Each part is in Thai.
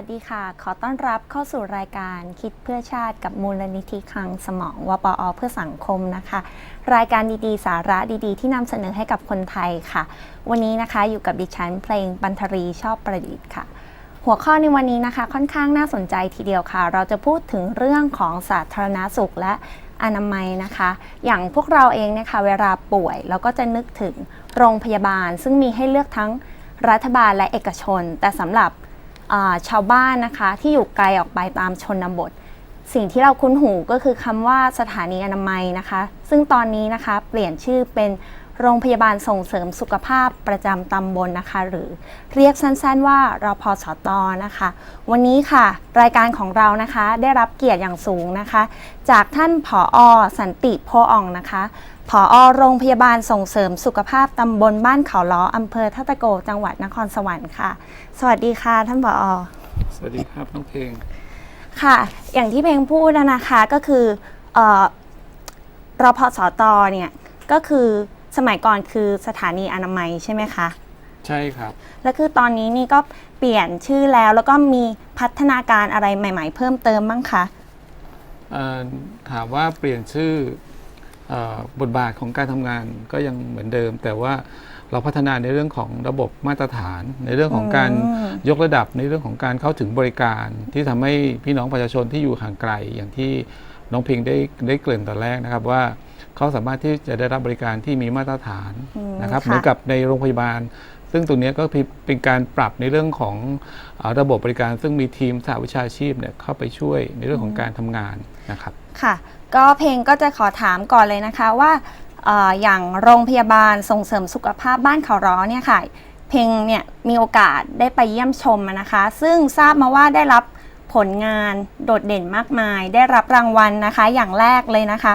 สวัสดีค่ะ ขอต้อนรับเข้าสู่รายการคิดเพื่อชาติกับมูลนิธิคลังสมองวปอเพื่อสังคมนะคะ รายการดีๆ สาระดีๆ ที่นำเสนอให้กับคนไทยค่ะ วันนี้นะคะอยู่กับดิฉันเพลงบันทรีชอบประดิษฐ์ค่ะ หัวข้อในวันนี้นะคะ ค่อนข้างน่าสนใจทีเดียวค่ะ เราจะพูดถึงเรื่องของสาธารณสุขและอนามัยนะคะ อย่างพวกเราเองนี่ยค่ะเวลาป่วยเราก็จะนึกถึงโรงพยาบาล ซึ่งมีให้เลือกทั้งรัฐบาลและเอกชน แต่สำหรับ ชาวบ้านนะคะที่อยู่ไกลออกไปตามชนบท สิ่งที่เราคุ้นหูก็คือคำว่าสถานีอนามัยนะคะ ซึ่งตอนนี้นะคะเปลี่ยนชื่อเป็นโรงพยาบาลส่งเสริมสุขภาพประจำตำบลนะคะ หรือเรียกสั้นๆ ว่ารพสตนะคะ วันนี้ค่ะ รายการของเรานะคะได้รับเกียรติอย่างสูงนะคะ จากท่านผออสันติโพอ่องนะคะผอโรงพยาบาลส่งเสริมสุขภาพตำบลบ้านเขาล้ออำเภอทัตตะโกจังหวัดนครสวรรค์ค่ะ สวัสดีค่ะท่านผอสวัสดีครับน้องเพลง ค่ะ อย่างที่เพลงพูดนะนะคะก็คือเออรพสตเนี่ยก็คือสมัยก่อนคือสถานีอนามัยใช่ไหมคะใช่ครับ แล้วคือตอนนี้นี่ก็เปลี่ยนชื่อแล้วแล้วก็มีพัฒนาการอะไรใหม่ ๆ เพิ่มเติมบ้างคะเอ่อถามว่าเปลี่ยนชื่อเออบทบาทของการทำงานก็ยังเหมือนเดิม แต่ว่า เราพัฒนาในเรื่องของระบบมาตรฐาน ในเรื่องของการอืมยกระดับในเรื่องของการเข้าถึงบริการ ที่ทำให้พี่น้องประชาชนที่อยู่ห่างไกล อย่างที่น้องเพลงได้ได้เกริ่นตอนแรกนะครับว่าเขาสามารถที่จะได้รับบริการที่มีมาตรฐานอืมนะครับค่ะเหมือนกับในโรงพยาบาล ซึ่งตรงเนี้ยก็เป็นการปรับในเรื่องของเออระบบบริการ ซึ่งมีทีมสหวิชาชีพเนี่ยเข้าไปช่วยในเรื่องของการทำงานนะครับค่ะ ก็เพลงก็จะขอถามก่อนเลยนะคะว่าเอย่างโรงพยาบาลส่งเสริมสุขภาพบ้านเขาร้อเนี่ยค่ะ เพลงเนี่ยมีโอกาสได้ไปเยี่ยมชมนะคะ ซึ่งทราบมาว่าได้รับผลงานโดดเด่นมากมาย ได้รับรางวัลนะคะ อย่างแรกเลยนะคะ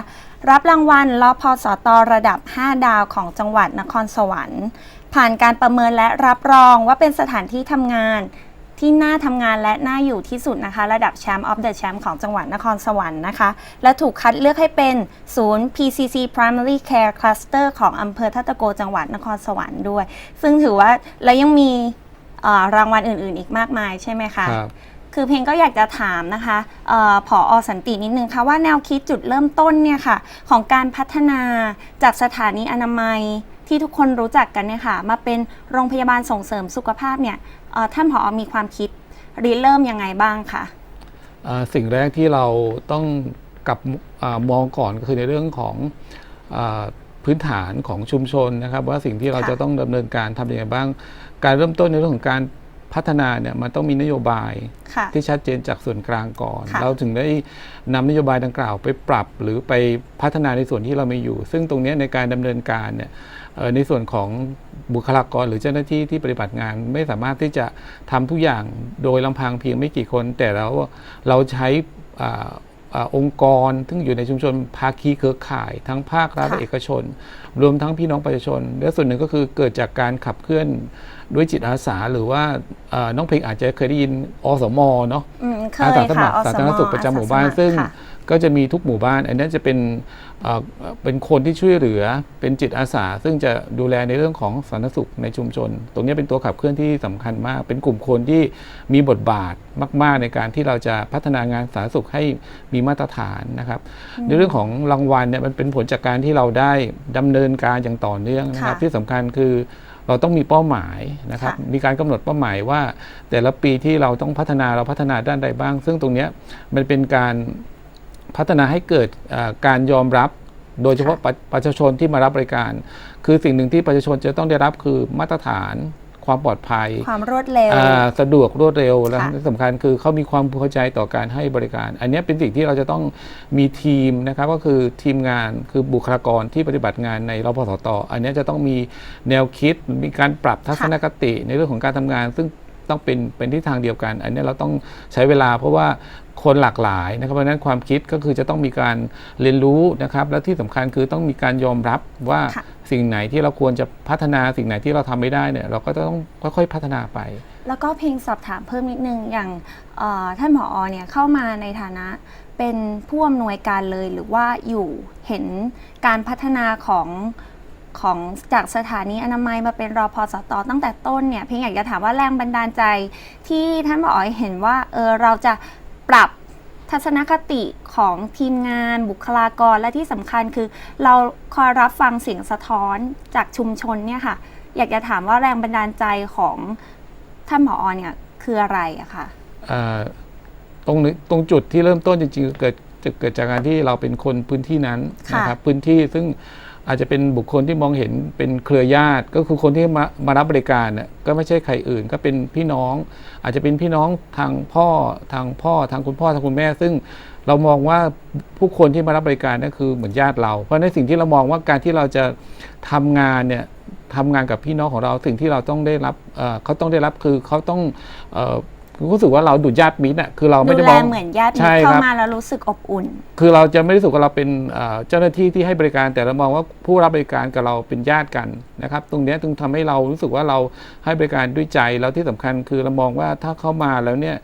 รับรางวัลรพสตระดับ 5 ดาวของจังหวัดนครสวรรค์ ผ่านการประเมินและรับรองว่าเป็นสถานที่ทำงาน ที่น่าทำงานและน่าอยู่ที่สุดนะคะ ระดับแชมป์ออฟเดอะแชมป์ของจังหวัดนครสวรรค์นะคะ และถูกคัดเลือกให้เป็นศูนย์ PCC Primary Care Cluster ของอำเภอทัตตะโกจังหวัดนครสวรรค์ด้วย ซึ่งถือว่าและยังมีเอ่อรางวัลอื่น ๆ อีกมากมายใช่ไหมคะครับคือเพลงก็อยากจะถามนะคะเออผออสันตินิดนึงค่ะว่าแนวคิดจุดเริ่มต้นเนี่ยค่ะของการพัฒนาจากสถานีอนามัยที่ทุกคนรู้จักกันเนี่ยค่ะมาเป็นโรงพยาบาลส่งเสริมสุขภาพเนี่ยเอ่อ ท่านผอมีความคิดริเริ่มยังไงบ้างคะเอ่อสิ่งแรกที่เราต้องกลับอามองก่อนก็คือในเรื่องของอาพื้นฐานของชุมชนนะครับ ว่าสิ่งที่เราค่ะจะต้องดำเนินการทำยังไงบ้าง การเริ่มต้นในเรื่องของการ พัฒนาเนี่ยมันต้องมีนโยบายค่ะที่ชัดเจนจากส่วนกลางก่อนค่ะเราถึงได้นำนโยบายดังกล่าวไปปรับหรือไปพัฒนาในส่วนที่เรามีอยู่ ซึ่งตรงเนี้ยในการดำเนินการเนี่ยเอ่อในส่วนของบุคลากรหรือเจ้าหน้าที่ที่ปฏิบัติงานไม่สามารถที่จะทำทุกอย่างโดยลำพังเพียงไม่กี่คน แต่แล้วเราใช้อ่าอ่าองค์กรซึ่งอยู่ในชุมชนภาคีเครือข่าย ทั้งภาครัฐค่ะและเอกชน รวมทั้งพี่น้องประชาชน และส่วนหนึ่งก็คือเกิดจากการขับเคลื่อน ด้วยจิตอาสาหรือว่าเอ่อน้องเพลงอาจจะเคยได้ยินอสมเนาะอืมเคอายสาสมัค่ะครสาธารณสุขประจำหมู่บ้านอสซึ่งค่ะก็จะมีทุกหมู่บ้าน อันนี้จะเป็นเอ่อเป็นคนที่ช่วยเหลือเป็นจิตอาสา ซึ่งจะดูแลในเรื่องของสาธารณสุขในชุมชน ตรงนี้เป็นตัวขับเคลื่อนที่สำคัญมาก เป็นกลุ่มคนที่มีบทบาทมาก ๆ ในการที่เราจะพัฒนางานสาธารณสุขให้มีมาตรฐานนะครับ ในเรื่องของรางวัลเนี่ยมันเป็นผลจากการที่เราได้ดำเนินการอย่างต่อเนื่องนะครับค่ะที่สำคัญคือ เราต้องมีเป้าหมายนะครับค่ะมีการกำหนดเป้าหมายว่า แต่ละปีที่เราต้องพัฒนาเราพัฒนาด้านใดบ้าง ซึ่งตรงเนี้ยมันเป็นการพัฒนาให้เกิดอ่าการยอมรับโดยเฉพาะประประชาชนที่มารับบริการ คือสิ่งหนึ่งที่ประชาชนจะต้องได้รับคือมาตรฐาน ความปลอดภัย ความรวดเร็วอ่าสะดวกรวดเร็วและค่ะที่สำคัญคือเขามีความเข้าใจต่อการให้บริการ อันเนี้ยเป็นสิ่งที่เราจะต้องมีทีมนะครับก็คือทีมงานคือบุคลากรที่ปฏิบัติงานในรพสตอันเนี้ยจะต้องมีแนวคิดมีการปรับทัศนคติในเรื่องของการทำงาน ซึ่งต้องเป็นเป็นที่ทางเดียวกัน อันเนี้ยเราต้องใช้เวลาเพราะว่าคนหลากหลายนะครับเพราะฉะนั้นความคิดก็คือจะต้องมีการเรียนรู้นะครับ และที่สำคัญคือต้องมีการยอมรับว่าค่ะ สิ่งไหนที่เราควรจะพัฒนาสิ่งไหนที่เราทำไม่ได้เนี่ยเราก็จะต้องค่อยๆพัฒนาไป แล้วก็เพลงสอบถามเพิ่มนิดนึงอย่างท่านผออเนี่ยเข้ามาในฐานะเป็นผู้อำนวยการเลยหรือว่าอยู่เห็นการพัฒนาของของจากสถานีอนามัยมาเป็นรอพอสตอตั้งแต่ต้นเนี่ยเพียงอยากจะถามว่าแรงบันดาลใจที่ท่านผอเห็นว่าเออเราจะปรับ ทัศนคติของทีมงานบุคลากรและที่สำคัญคือ เราคอยรับฟังเสียงสะท้อนจากชุมชนเนี่ยค่ะ อยากจะถามว่าแรงบันดาลใจของท่านผอเนี่ยคืออะไรอะค่ะอ่าตรงนี้ตรงจุดที่เริ่มต้นจริงๆเกิดจะเกิดจากการที่เราเป็นคนพื้นที่นั้นค่ะนะครับพื้นที่ซึ่ง อาจจะเป็นบุคคลที่มองเห็นเป็นเครือญาติ ก็คือคนที่มามารับบริการน่ะก็ไม่ใช่ใครอื่น ก็เป็นพี่น้อง อาจจะเป็นพี่น้องทางพ่อทางพ่อทางคุณพ่อทางคุณแม่ ซึ่งเรามองว่าผู้คนที่มารับบริการนั่นคือเหมือนญาติเรา เพราะในสิ่งที่เรามองว่าการที่เราจะทำงานเนี่ยทำงานกับพี่น้องของเราสิ่งที่เราต้องได้รับเขาต้องได้รับคือเขาต้อง รู้สึกว่าเราดูญาติมิตรอะคือเราไม่ดูได้แลมอง เหมือนญาติมิตใช่รครับเข้ามาแล้วรู้สึกอบอุ่น คือเราจะไม่รู้สึกว่าเราเป็นเอ่อเจ้าหน้าที่ที่ให้บริการแต่เรามองว่าผู้รับบริการกับเราเป็นญาติกันนะครับ ตรงเนี้ยจึงทำให้เรารู้สึกว่าเราให้บริการด้วยใจแล้วที่สำคัญคือเรามองว่าถ้าเข้ามาแล้วเนี่ย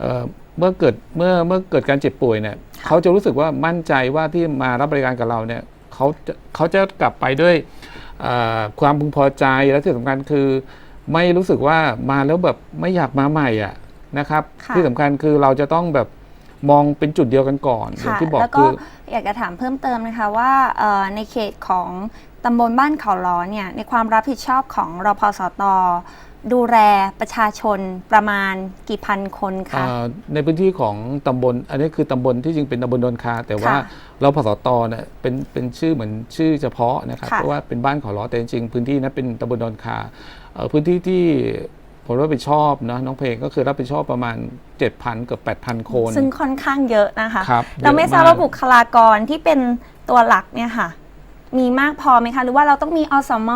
เอ่อเมื่อเกิดเมื่อเมื่อเกิดการเจ็บป่วยเนี่ยเขาจะรู้สึกว่ามั่นใจว่าที่มารับบริการกับเราเนี่ยเขาจะเขาจะกลับไปด้วยเอ่อความพึงพอใจและที่สำคัญคือ ไม่รู้สึกว่ามาแล้วแบบไม่อยากมาใหม่อะ นะครับ ค่ะที่สำคัญคือเราจะต้องแบบมองเป็นจุดเดียวกันก่อนอย่างค่ะที่บอกแล้วก็คือ อยากจะถามเพิ่มเติมนะคะว่าเอ่อในเขตของตำบลบ้านเขาล้อเนี่ยในความรับผิดชอบของรพสตดูแลประชาชนประมาณกี่พันคนคะ อ่าในพื้นที่ของตำบล อันนี้คือตำบลที่จริงเป็นตำบลดอนคา แต่ว่าค่ะเราพสตเนี่ยเป็นเป็นชื่อเหมือนชื่อเฉพาะนะครับค่ะเพราะว่าเป็นบ้านขอล้อแต่จริงๆพื้นที่นั้นเป็นตำบลดอนคาเอ่อพื้นที่ที่ ผมรับผิดชอบนะน้องเพลงก็คือรับผิดชอบประมาณ 7,000 เกือบ 8,000 คน ซึ่งค่อนข้างเยอะนะคะครับเราไม่เยอะทราบกว่าบุคลากรที่เป็นตัวหลักเนี่ยค่ะ มีมากพอไหมคะ หรือว่าเราต้องมีอสม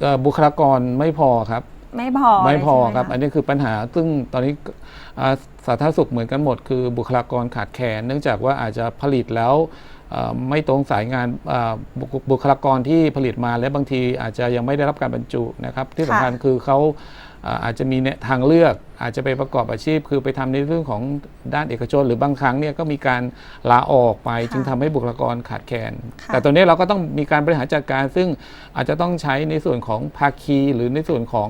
เอ่อบุคลากรไม่พอครับ ไม่พอไม่พอเลยใช่หครับ อันนี้คือปัญหาซึ่งตอนนี้อ่าสาธารณสุขเหมือนกันหมด คือบุคลากรขาดแคลนเนื่องจากว่าอาจจะผลิตแล้วเอ่อไม่ตรงสายงานอ่าบุคบุคลากรที่ผลิตมาและบางทีอาจจะยังไม่ได้รับการบรรจุนะครับ ที่สำคัญคือเขา อ่าอาจจะมีเนี่ยทางเลือกอาจจะไปประกอบอาชีพ คือไปทำในเรื่องของด้านเอกชน หรือบางครั้งเนี่ยก็มีการลาออกไปค่ะจึงทำให้บุคลากรขาดแคลนค่ะแต่ตอนนี้เราก็ต้องมีการบริหารจัดการ ซึ่งอาจจะต้องใช้ในส่วนของภาคีหรือในส่วนของ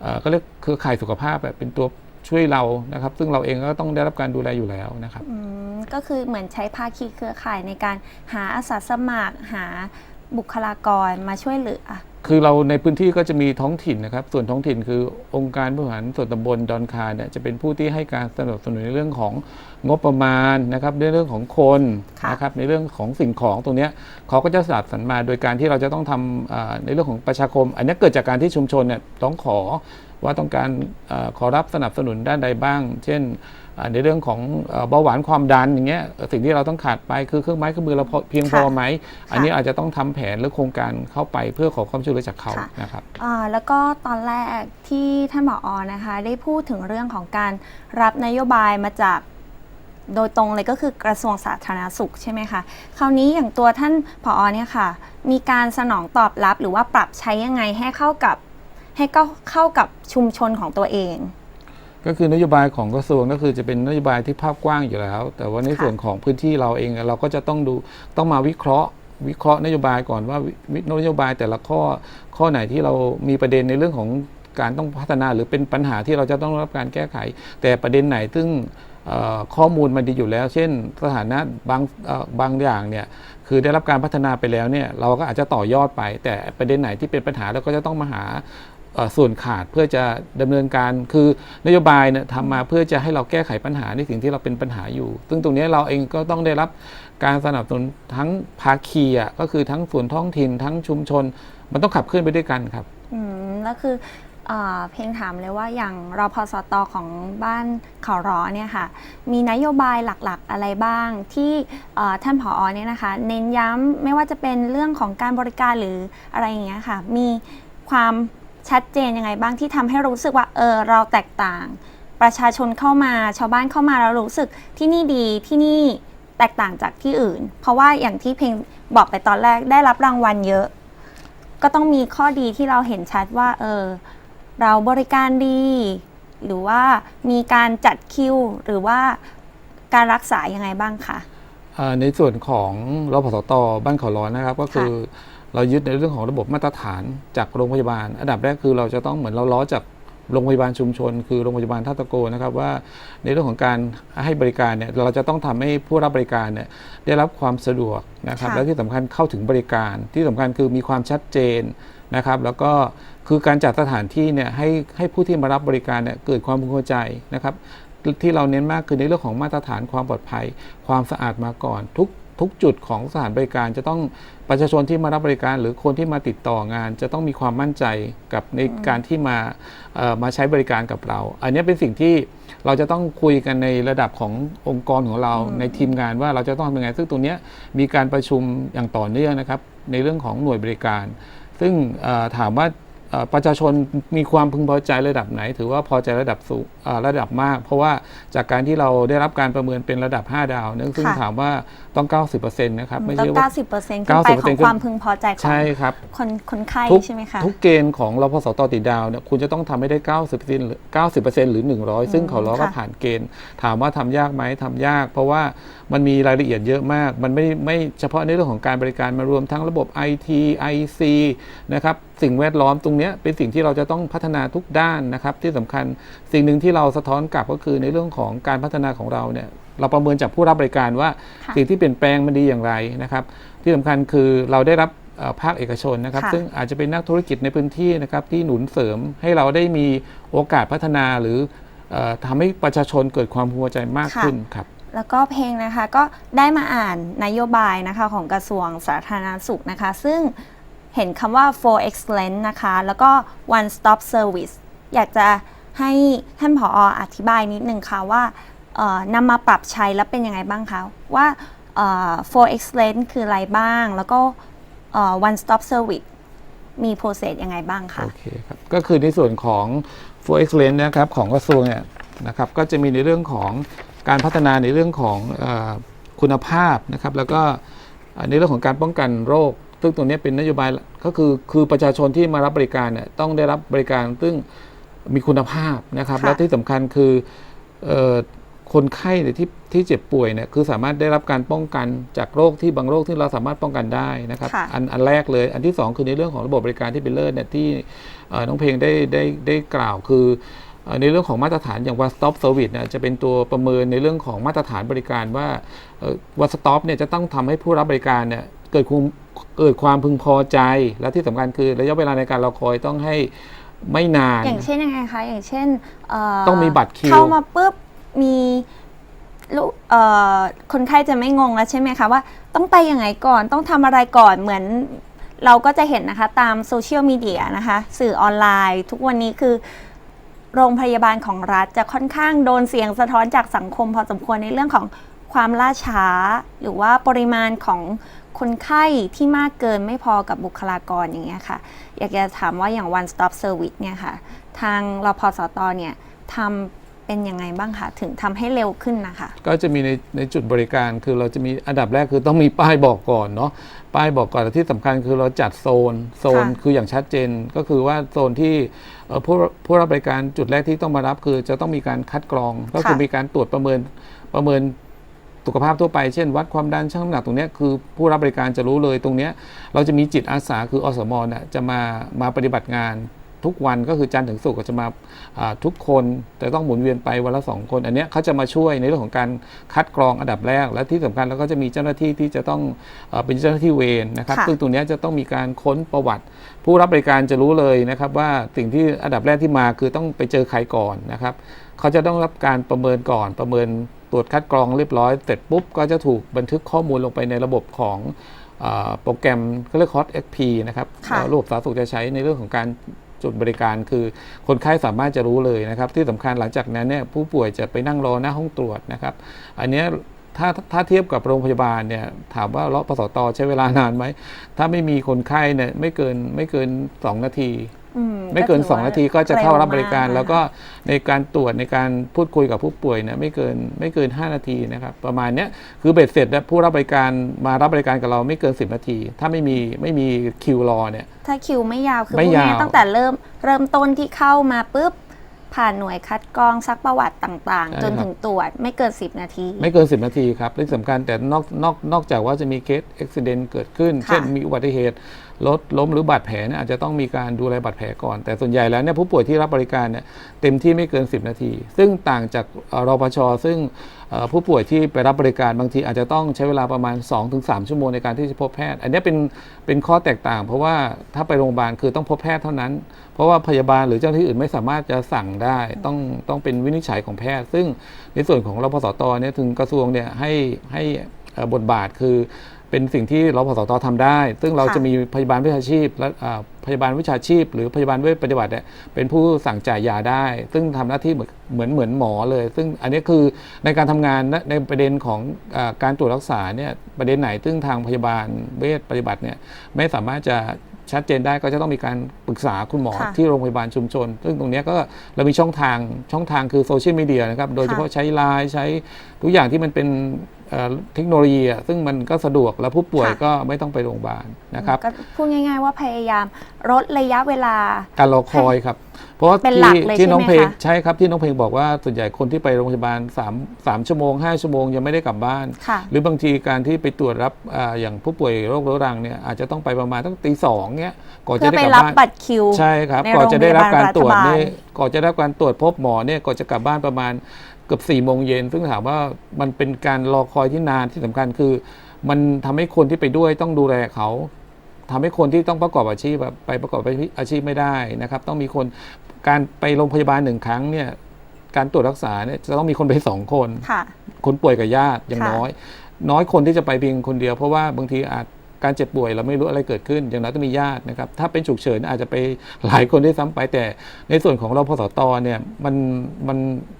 เอ่อก็เรียกเครือข่ายสุขภาพแบบเป็นตัวช่วยเรานะครับ ซึ่งเราเองก็ต้องได้รับการดูแลอยู่แล้วนะครับอืมก็คือเหมือนใช้ภาคีเครือข่ายในการหาอาสาสมัครหาบุคลากรมาช่วยเหลือ คือเราในพื้นที่ก็จะมีท้องถิ่นนะครับ ส่วนท้องถิ่นคือองค์การบริหารส่วนตำบลดอนคาเนี่ยจะเป็นผู้ที่ให้การสนับสนุนในเรื่องของงบประมาณนะครับในเรื่องของคนค่ะนะครับในเรื่องของสิ่งของตรงเนี้ยเขาก็จะสนับสนุนมาโดยการที่เราจะต้องทำอ่าในเรื่องของประชาคม อันเนี้ยเกิดจากการที่ชุมชนเนี่ยต้องขอว่าต้องการอาขอรับสนับสนุนด้านใดบ้าง เช่นอ่าในเรื่องของเอ่อเบาหวานความดันอย่างเงี้ยสิ่งที่เราต้องขาดไปคือเครื่องไม้เครื่องมือเราพอเพียงพอไหม อันนี้อาจจะต้องทำแผนหรือโครงการเข้าไปเพื่อขอความช่วยเหลือจากเขาค่ะนะครับอ่าแล้วก็ตอนแรกที่ท่านผอนะคะ ได้พูดถึงเรื่องของการรับนโยบายมาจากโดยตรงเลยก็คือกระทรวงสาธารณสุขใช่ไหมคะ คราวนี้อย่างตัวท่านผอเนี่ยค่ะ มีการสนองตอบรับหรือว่าปรับใช้ยังไงให้เข้ากับให้ก็เข้ากับชุมชนของตัวเอง ก็คือนโยบายของกระทรวงก็คือจะเป็นนโยบายที่ภาพกว้างอยู่แล้ว แต่ว่าในส่วนของพื้นที่เราเองเราก็จะต้องดูต้องมาวิเคราะห์ วิเคราะห์นโยบายก่อนว่าวินโยบายแต่ละข้อข้อไหนที่เรามีประเด็นในเรื่องของการต้องพัฒนาหรือเป็นปัญหาที่เราจะต้องรับการแก้ไข แต่ประเด็นไหนซึ่งข้อมูลมันดีอยู่แล้ว เช่น สถานะบางบางอย่างเนี่ยคือได้รับการพัฒนาไปแล้วเนี่ยเราก็อาจจะต่อยอดไป แต่ประเด็นไหนที่เป็นปัญหาเราก็จะต้องมาหา ส่วนขาดเพื่อจะดำเนินการคือนโยบายเนี่ยทำมาเพื่อจะให้เราแก้ไขปัญหาในสิ่งที่เราเป็นปัญหาอยู่ ซึ่งตรงนี้เราเองก็ต้องได้รับการสนับสนุนทั้งภาคีอะก็คือทั้งส่วนท้องถิ่นทั้งชุมชน มันต้องขับเคลื่อนไปด้วยกันครับอืมแล้วคือเพลงถามเลยว่าอย่างรพสตของบ้านเขาร้อเนี่ยค่ะมีนโยบายหลักๆอะไรบ้างที่ท่านผอเนี่ยนะคะเน้นย้ำไม่ว่าจะเป็นเรื่องของการบริการหรืออะไรอย่างเงี้ยค่ะมีความ ชัดเจนยังไงบ้างที่ทำให้รู้สึกว่าเออเราแตกต่าง ประชาชนเข้ามาชาวบ้านเข้ามาแล้วรู้สึกที่นี่ดีที่นี่แตกต่างจากที่อื่น เพราะว่าอย่างที่เพลงบอกไปตอนแรกได้รับรางวัลเยอะ ก็ต้องมีข้อดีที่เราเห็นชัดว่าเออเราบริการดี หรือว่ามีการจัดคิว หรือว่าการรักษายังไงบ้างคะอ่าในส่วนของรพสตบ้านเขาร้อนนะครับ ก็คือ เรายึดในเรื่องของระบบมาตรฐานจากโรงพยาบาล อันดับแรกคือเราจะต้องเหมือนเราล้อจากโรงพยาบาลชุมชน คือโรงพยาบาลท่าตะโกนะครับว่าในเรื่องของการให้บริการเนี่ยเราจะต้องทำให้ผู้รับบริการเนี่ยได้รับความสะดวกนะครับค่ะและที่สำคัญเข้าถึงบริการ ที่สำคัญคือมีความชัดเจนนะครับ แล้วก็คือการจัดสถานที่เนี่ยให้ให้ผู้ที่มารับบริการเนี่ยเกิดความพึงพอใจนะครับที่เราเน้นมากคือในเรื่องของมาตรฐานความปลอดภัย ความสะอาดมาก่อน ทุก ทุกจุดของสถานบริการจะต้องประชาชนที่มารับบริการ หรือคนที่มาติดต่องาน จะต้องมีความมั่นใจกับในการที่มาเอ่อมาใช้บริการกับเรา อันนี้เป็นสิ่งที่เราจะต้องคุยกันในระดับขององค์กรของเราในทีมงานว่าเราจะต้องทำยังไง ซึ่งตรงเนี้ยมีการประชุมอย่างต่อเนื่องนะครับ ในเรื่องของหน่วยบริการ ซึ่งเอ่อถามว่าเอ่อประชาชนมีความพึงพอใจระดับไหน ถือว่าพอใจระดับสูงเอ่อระดับมาก เพราะว่าจากการที่เราได้รับการประเมินเป็นระดับ 5 ดาวเนี่ยซึ่งค่ะถามว่าต้อง 90%นะครับไม่ต้อใช่งว่า 90%ขึ้นไปของ90%ความพึงพอใจของใช่ครับ คนคนไข้ทุกใช่ไหมคะ ทุกเกณฑ์ของรพสตติดดาวเนี่ยคุณจะต้องทำให้ได้ 90%หรือ 90%หรือ 100 ซึ่งเขาล้อก็ค่ะ ผ่านเกณฑ์ ถามว่าทำยากไหมทำยาก เพราะว่ามันมีรายละเอียดเยอะมาก มันไม่ไม่เฉพาะในเรื่องของการบริการมารวมทั้งระบบ IT IC นะครับสิ่งแวดล้อมตรงเนี้ยเป็นสิ่งที่เราจะต้องพัฒนาทุกด้านนะครับที่สำคัญสิ่งหนึ่งที่เราสะท้อนกลับก็คือในเรื่องของการพัฒนาของเราเนี่ย เราประเมินจากผู้รับบริการว่าค่ะสิ่งที่เปลี่ยนแปลงมันดีอย่างไรนะครับ ที่สำคัญคือเราได้รับเอ่อภาคเอกชนนะครับค่ะซึ่งอาจจะเป็นนักธุรกิจในพื้นที่นะครับที่หนุนเสริมให้เราได้มีโอกาสพัฒนาหรือเออทำให้ประชาชนเกิดความพึงพอใจมากค่ะขึ้นครับแล้วก็เพลงนะคะก็ได้มาอ่านนโยบายนะคะของกระทรวงสาธารณสุขนะคะ ซึ่งเห็นคำว่า for excellence นะคะ แล้วก็ one stop service อยากจะให้ท่านผออธิบายนิดนึงค่ะว่าเอ่อ นำมาปรับใช้แล้วเป็นยังไงบ้างคะว่าเอ่อ for excellence คืออะไรบ้าง แล้วก็เอ่อ one stop service มีโปรเซสยังไงบ้างคะโอเคครับก็คือในส่วนของ for excellence นะครับของกระทรวงเนี่ยนะครับก็จะมีในเรื่องของการพัฒนาในเรื่องของเออคุณภาพนะครับ แล้วก็เอ่อในเรื่องของการป้องกันโรค ซึ่งตรงนี้เป็นนโยบายก็คือคือประชาชนที่มารับบริการเนี่ยต้องได้รับบริการซึ่งมีคุณภาพนะครับค่ะและที่สำคัญคือเอ่อ คนไข้เนี่ยที่ที่เจ็บป่วยเนี่ยคือสามารถได้รับการป้องกันจากโรคที่บางโรคที่เราสามารถป้องกันได้นะครับค่ะอันอันแรกเลยอันที่สองคือในเรื่องของระบบบริการที่เป็นเลิศเนี่ยที่เอ่อน้องเพลงได้ได้ได้กล่าวคือเอ่อในเรื่องของมาตรฐานอย่าง one stop service เนี่ยจะเป็นตัวประเมินในเรื่องของมาตรฐานบริการว่าเอ่อ one stop เนี่ยจะต้องทำให้ผู้รับบริการเนี่ยเกิดความเกิดความพึงพอใจ และที่สำคัญคือระยะเวลาในการรอคอยต้องให้ไม่นาน อย่างเช่นยังไงคะ อย่างเช่นเต้องมีบัตรคิวเข้ามาปุ๊บ มีลูกเอ่อคนไข้จะไม่งงแล้วใช่ไหมคะว่าต้องไปยังไงก่อนต้องทำอะไรก่อนเหมือนเราก็จะเห็นนะคะตามโซเชียลมีเดียนะคะ สื่อออนไลน์ ทุกวันนี้คือ โรงพยาบาลของรัฐจะค่อนข้างโดนเสียงสะท้อนจากสังคมพอสมควรในเรื่องของความล่าช้า หรือว่าปริมาณของคนไข้ที่มากเกินไม่พอกับบุคลากรอย่างเงี้ยค่ะ อยากจะถามว่าอย่าง one stop service เนี่ยค่ะ ทางรพสตเนี่ยทำ เป็นยังไงบ้างคะถึงทำให้เร็วขึ้นนะคะ ก็จะมีในในจุดบริการคือเราจะมีอันดับแรกคือต้องมีป้ายบอกก่อนเนาะป้ายบอกก่อนและที่สำคัญคือเราจัดโซนโซนค่ะคืออย่างชัดเจนก็คือว่าโซนที่เอ่อผู้ผู้รับบริการจุดแรกที่ต้องมารับคือจะต้องมีการคัดกรอง ก็คือมีการตรวจประเมินประเมินสุขภาพทั่วไปเช่น วัดความดันชั่งน้ำหนักตรงเนี้ยคือผู้รับบริการจะรู้เลยตรงเนี้ยเราจะมีจิตอาสาคืออสมเนี่ยจะมามาปฏิบัติงาน ทุกวันก็คือจันทร์ถึงศุกร์ก็จะมาอ่าทุกคนแต่ต้องหมุนเวียนไปวันละสองคน อันเนี้ยเขาจะมาช่วยในเรื่องของการคัดกรองอันดับแรก และที่สำคัญแล้วก็จะมีเจ้าหน้าที่ที่จะต้องเออเป็นเจ้าหน้าที่เวรนะครับค่ะซึ่งตรงเนี้ยจะต้องมีการค้นประวัติ ผู้รับบริการจะรู้เลยนะครับว่าสิ่งที่อันดับแรกที่มาคือต้องไปเจอใครก่อนนะครับเขาจะต้องรับการประเมินก่อนประเมินตรวจคัดกรองเรียบร้อยเสร็จปุ๊บก็จะถูกบันทึกข้อมูลลงไปในระบบของเอ่อโปรแกรมเขาเรียก Hot XP นะครับค่ะเอ่อระบบสาธารณสุขจะใช้ในเรื่องของการ จุดบริการคือคนไข้สามารถจะรู้เลยนะครับ ที่สำคัญหลังจากนั้นเนี่ยผู้ป่วยจะไปนั่งรอหน้าห้องตรวจนะครับ อันนี้ถ้าถ้าเทียบกับโรงพยาบาลเนี่ยถามว่าเลาะปสตใช้เวลานานไหม ถ้าไม่มีคนไข้เนี่ยไม่เกินไม่เกิน 2 นาที ไม่เกินถือว่2นาทีก็จะเข้ารับบริการเวมแล้วก็ในการตรวจในการพูดคุยกับผู้ป่วยเนี่ยไม่เกินไม่เกิน 5 นาทีนะครับ ประมาณเนี้ยคือเบ็ดเสร็จแล้วผู้รับบริการมารับบริการกับเราไม่เกิน 10 นาที ถ้าไม่มีไม่มีคิวรอเนี่ยถ้าคิวไม่ยาวคือไม่พูดง่ายยาวๆตั้งแต่เริ่มเริ่มต้นที่เข้ามาปุ๊บ ผ่านหน่วยคัดกรองซักประวัติต่างใช่ๆ จนครับ ถึงตรวจไม่เกิน 10 นาที ไม่เกิน 10 นาทีครับและที่สำคัญแต่นอกนอกนอกจากว่าจะมีเคสอุบิเหตุเกิดขึ้น ค่ะ เช่นมีอุบัติเหตุรถล้มหรือบาดแผลเนี่ยอาจจะต้องมีการดูแลบาดแผลก่อน แต่ส่วนใหญ่แล้วเนี่ยผู้ป่วยที่รับบริการเนี่ยเต็มที่ไม่เกิน 10 นาที ซึ่งต่างจากเอ่อรพชซึ่งเอ่อ ผู้ป่วยที่ไปรับบริการบางทีอาจจะต้องใช้เวลาประมาณ 2-3 ชั่วโมงในการที่จะพบแพทย์ อันนี้เป็นเป็นข้อแตกต่าง เพราะว่าถ้าไปโรงพยาบาลคือต้องพบแพทย์เท่านั้น เพราะว่าพยาบาลหรือเจ้าหน้าที่อื่นไม่สามารถจะสั่งได้ ต้องต้องเป็นวินิจฉัยของแพทย์ ซึ่งในส่วนของรพสตเนี่ยถึงกระทรวงเนี่ยให้ให้บทบาทคือ เป็นสิ่งที่รพสตทำได้ ซึ่งเราค่ะจะมีพยาบาลวิชาชีพและอ่าพยาบาลวิชาชีพ หรือพยาบาลเวชปฏิบัติเนี่ยเป็นผู้สั่งจ่ายยาได้ ซึ่งทำหน้าที่เหมือนเหมือนเหมือนหมอเลย ซึ่งอันนี้คือในการทำงานในในประเด็นของอาการตรวจรักษาเนี่ยประเด็นไหน ซึ่งทางพยาบาลเวชปฏิบัติเนี่ยไม่สามารถจะชัดเจนได้ก็จะต้องมีการปรึกษาคุณหมอค่ะที่โรงพยาบาลชุมชน ซึ่งตรงเนี้ยก็เรามีช่องทางช่องทางคือโซเชียลมีเดียนะครับ โดยเฉพาะใช้ไลน์ใช้ทุกอย่างที่มันเป็น เอ่อเทคโนโลยีอะซึ่งมันก็สะดวกและผู้ป่วยค่ะก็ไม่ต้องไปโรงพยาบาลนะครับก็พูดง่าย ๆ ว่าพยายามลดระยะเวลาการรอคอยครับ เพราะว่าเป็นหลักที่เลยที่ใช่ไหมน้องเพลงคะใช่ครับที่น้องเพลงบอกว่าส่วนใหญ่คนที่ไปโรงพยาบาล3 3ชั่วโมง 5 ชั่วโมงยังไม่ได้กลับบ้านค่ะหรือบางทีการที่ไปตรวจรับอาอย่างผู้ป่วยโรคเรื้อรังเนี่ยอาจจะต้องไปประมาณตั้งตีสองเนี้ยก่อนเพื่จะอได้ไปกลับรับบ้านบัตรคิวใช่ครับในก่อนจะได้รับการตรวจโรงพยาบาลนี่รัฐบาลก่อนจะได้รับการตรวจพบหมอเนี่ยก่อนจะกลับบ้านประมาณ เกือบ4ี่โมงเย็นซึ่งถามว่ามันเป็นการรอคอยที่นานที่สำคัญคือ มันทำให้คนที่ไปด้วยต้องดูแลเขาทำให้คนที่ต้องประกอบอาชีพแบบไปประกอบอาชีพไม่ได้นะครับ ต้องมีคนการไปโรงพยาบาลหนึ่งครั้งเนี่ยการตรวจรักษาเนี่ยจะต้องมีคนไปสองคนค่ะคนป่วยกับญาติอย่างค่ะน้อย น้อยคนที่จะไปเพียงคนเดียว เพราะว่าบางทีอาจ การเจ็บป่วยเราไม่รู้อะไรเกิดขึ้น อย่างน้อยต้องมีญาตินะครับ ถ้าเป็นฉุกเฉินอาจจะไปหลายคนได้ซ้ำไป แต่ในส่วนของเราพสตเนี่ยมันมัน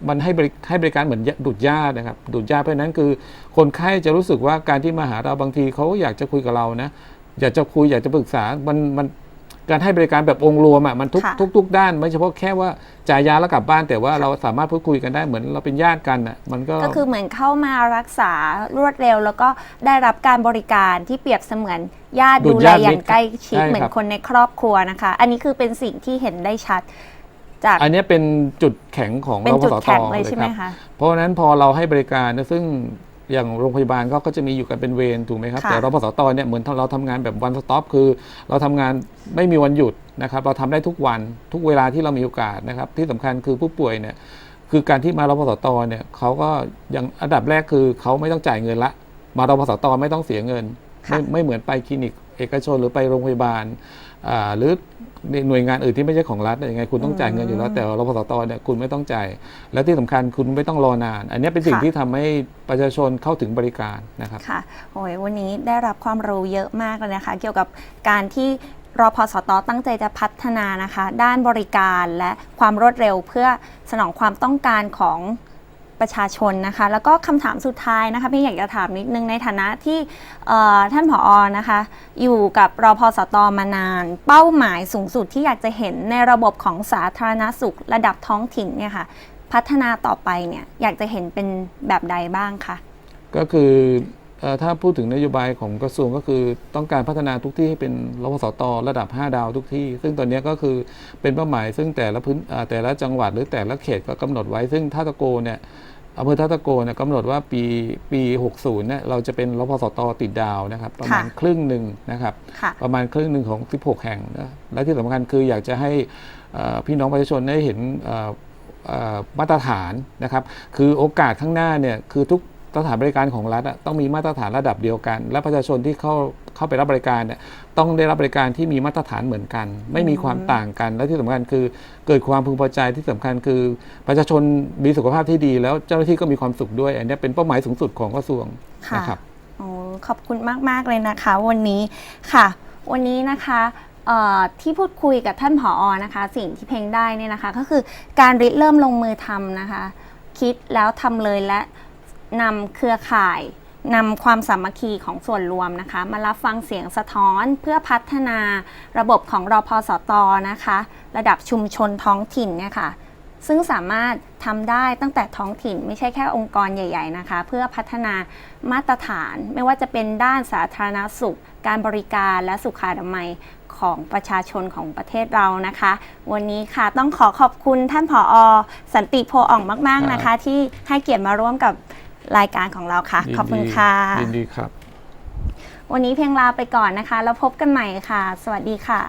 มันให้บริให้บริการเหมือนดูดญาตินะครับดูดญาติเพราะนั้นคือ คนไข้จะรู้สึกว่าการที่มาหาเราบางทีเขาอยากจะคุยกับเรานะอยากจะคุยอยากจะปรึกษามันมัน การให้บริการแบบองค์รวมอะมันทุกค่ะ ทุกทุกด้านไม่เฉพาะแค่ว่าจ่ายยาแล้วกลับบ้าน แต่ว่าเราสามารถพูดคุยกันได้เหมือนเราเป็นญาติกันอะมันก็ ก็คือเหมือนเข้ามารักษารวดเร็ว แล้วก็ได้รับการบริการที่เปรียบเสมือนญาติดูดูดแลญาติอย่ามิงตรใกล้ชิดใช่เหมือครันบคนในครอบครัวนะคะ อันนี้คือเป็นสิ่งที่เห็นได้ชัด จากอันเนี้ยเป็นจุดแข็งของเป็นรพจุดสตแข็งเลยเลยใช่ไหมครับ คะ เพราะฉะนั้นพอเราให้บริการนะซึ่ง อย่างโรงพยาบาลเขาก็จะมีอยู่กันเป็นเวรถูกไหมครับค่ะแต่รพสตเนี่ยเหมือนเราทำงานแบบวันสต็อปคือ เราทำงานไม่มีวันหยุดนะครับเราทำได้ทุกวันทุกเวลาที่เรามีโอกาสนะครับ ที่สำคัญคือผู้ป่วยเนี่ยคือการที่มารพสตเนี่ยเขาก็อย่างอันดับแรกคือเขาไม่ต้องจ่ายเงินละ มารพสตไม่ต้องเสียเงินค่ะไม่ไม่เหมือนไปคลินิก เอกชนหรือไปโรงพยาบาลอ่าหรือในหน่วยงานอื่นที่ไม่ใช่ของรัฐเนี่ยยังไงคุณต้องจ่ายเงินอยู่แล้ว แต่รพสตเนี่ยคุณไม่ต้องจ่าย และที่สำคัญคุณไม่ต้องรอนาน อันนี้เป็นสิ่งค่ะที่ทำให้ประชาชนเข้าถึงบริการนะครับค่ะโอ้ยวันนี้ได้รับความรู้เยอะมากเลยนะคะ เกี่ยวกับการที่รอพสตตั้งใจจะพัฒนานะคะ ด้านบริการและความรวดเร็วเพื่อสนองความต้องการของ ประชาชนนะคะ แล้วก็คำถามสุดท้ายนะคะพี่อยากจะถามนิดนึงในฐานะที่ท่านผออนะคะ อยู่กับรอพสตมานาน เป้าหมายสูงสุดที่อยากจะเห็นในระบบของสาธารณสุขระดับท้องถิ่นเนี่ยค่ะพัฒนาต่อไปเนี่ยอยากจะเห็นเป็นแบบใดบ้างคะก็คือถ้าพูดถึงนโยบายของกระทรวงก็คือต้องการพัฒนาทุกที่ให้เป็นรพสตระดับ 5 ดาวทุกที่ ซึ่งตอนนี้ก็คือเป็นเป้าหมายซึ่งแต่ละพื้นแต่ละจังหวัดหรือแต่ละเขตก็กำหนดไว้ ซึ่งท่าตะโกเนี่ย อำเภอท่าตะโกเนี่ยกำหนดว่าปีปี 60เนี่ยเราจะเป็นรพสตติดดาวนะครับประมาณค่ะครึ่งหนึ่งนะครับค่ะประมาณครึ่งหนึ่งของ 16 แห่งนะและที่สำคัญคืออยากจะให้เอ่อพี่น้องประชาชนได้เห็นเอ่อเอ่อมาตรฐานนะครับ คือโอกาสข้างหน้าเนี่ยคือทุกสถานบริการของรัฐอะต้องมีมาตรฐานระดับเดียวกัน และประชาชนที่เข้าเข้าไปรับบริการเนี่ยต้องได้รับบริการที่มีมาตรฐานเหมือนกัน ไม่มีความต่างกัน และที่สำคัญคือเกิดความพึงพอใจที่สำคัญคือ ประชาชนมีสุขภาพที่ดี แล้วเจ้าหน้าที่ก็มีความสุขด้วย อันเนี้ยเป็นเป้าหมายสูงสุดของกระทรวงค่ะนะครับโอ้ขอบคุณมาก ๆ เลยนะคะ วันนี้ค่ะ วันนี้นะคะเอ่อที่พูดคุยกับท่านผออนะคะ สิ่งที่เพลงได้เนี่ยนะคะ ก็คือการริเริ่มลงมือทำนะคะ คิดแล้วทำเลยและนำเครือข่าย นำความสามัคคีของส่วนรวมนะคะ มารับฟังเสียงสะท้อนเพื่อพัฒนาระบบของรอพสตนะคะ ระดับชุมชนท้องถิ่นเนี่ยค่ะ ซึ่งสามารถทำได้ตั้งแต่ท้องถิ่นไม่ใช่แค่องค์กรใหญ่ ๆนะคะ เพื่อพัฒนามาตรฐานไม่ว่าจะเป็นด้านสาธารณสุข การบริการและสุขานามัยของประชาชนของประเทศเรานะคะ วันนี้ค่ะต้องขอขอบคุณท่านผอ สันติโพอ่องมาก ๆนะคะ ที่ให้เกียรติมาร่วมกับ รายการของเราค่ะยินดีขอบคุณค่ะ ยินดีครับ วันนี้เพียงลาไปก่อนนะคะ แล้วพบกันใหม่ค่ะ สวัสดีค่ะ